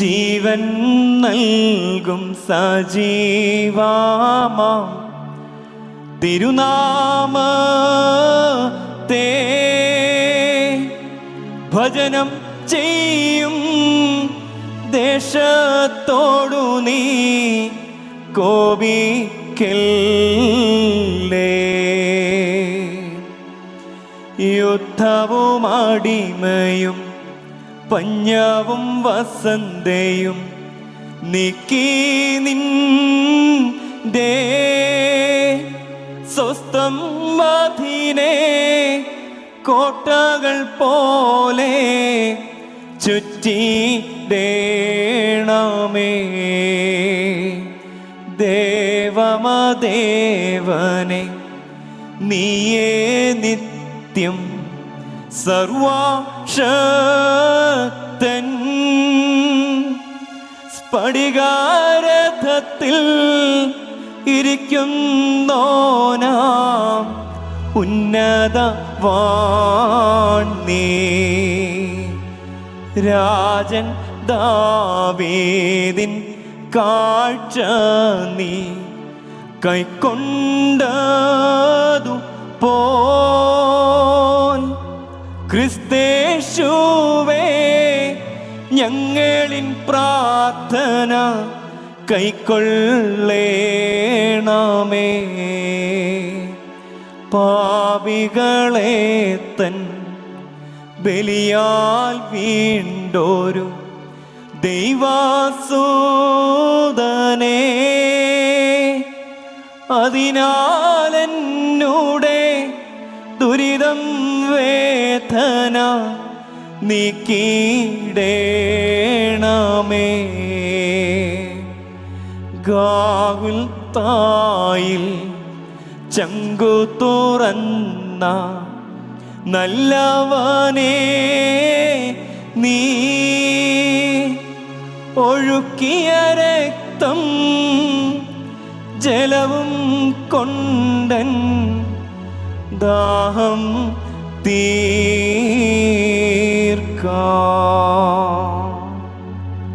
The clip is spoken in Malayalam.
ജീവൻ നൽകും സജീവാമാം. തേ ഭജനം ചെയ്യും ദേശത്തോടു നീ കോപിക്കല്ലേ. യുദ്ധവും അടിമയും പഞ്ഞവും വസന്തയും നീക്കി നിൻ സ്വസ്ഥം മധീനെ കോട്ടകൾ പോലെ ചുറ്റിടേണമേ ദേവമദേവനെ നീയേ നിത്യം സർവാശക്തൻ സ്ഫടികാരഥത്തിൽ ഇരിക്കുന്നോനാം ഉന്നത വാണി രാജൻ ദാവേദിൻ കാഴ്ച നീ കൈക്കൊണ്ടതു പോൻ ക്രിസ്തേശുവേ ഞങ്ങളിൻ പ്രാർത്ഥന കൈക്കൊള്ളേണമേ. പാപികളെ തൻ ബലിയാൽ വീണ്ടോരു ദൈവാസൂതനെ. അതിനാലെന്നൂടെ ദുരിതം ദുരിതം വേദന നീക്കീടേണമേ ഗാവിൽ തായിൽ ചങ്കു തുറന്ന നല്ലവനേ നീ. ഒഴുക്കിയ രക്തം ജലവും കൊണ്ടൻ ദാഹം தீ